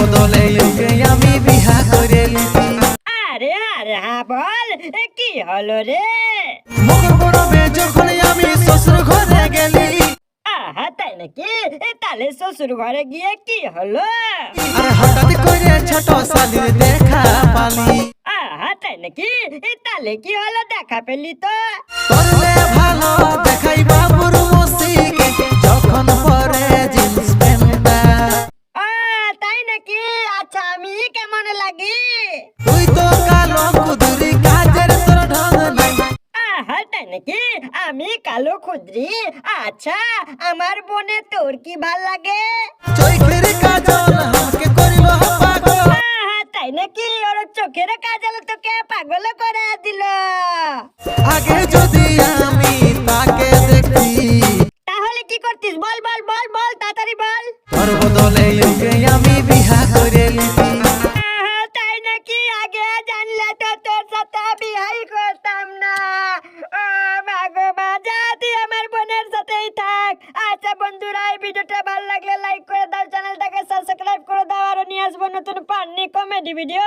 বদলে ওকে আমি বিহা করে লিছি আরে আরে বল কি হলো রে? মকর পরবে যখন আমি শ্বশুর ঘরে গেলি। আহা তাই নাকি? তাহলে শ্বশুর ঘরে গিয়ে কি হলো? আরে হঠাৎ করে ছোট শালির দেখা পালি। আহা তাই নাকি? তাহলে কি হলো? দেখা পেলি তো। ভালো দেখাই লাগি। তুই তো কালো কুদুরি কাজের তোর ঢং নাই। আহা তাই নাকি? আমি কালো খুদ্রি আচ্ছা আমার বোনে তোর কি ভালো লাগে? চৈখের কাজল আমাকে করিল পাগল। তাই নাকি? ওর চোখের কাজল তোকে পাগল করে দিল। আগে যদি আমি তাকে দেখি তাহলে কি করতিস? বল বল বল বল তাড়াতাড়ি বল। তোর বদলে ওকে আচ্ছা বন্ধুরা, এই ভিডিওটা ভালো লাগলে লাইক করে দাও, চ্যানেলটাকে সাবস্ক্রাইব করে দাও, আর নিয়ে আসব নতুন পান্নি কমেডি ভিডিও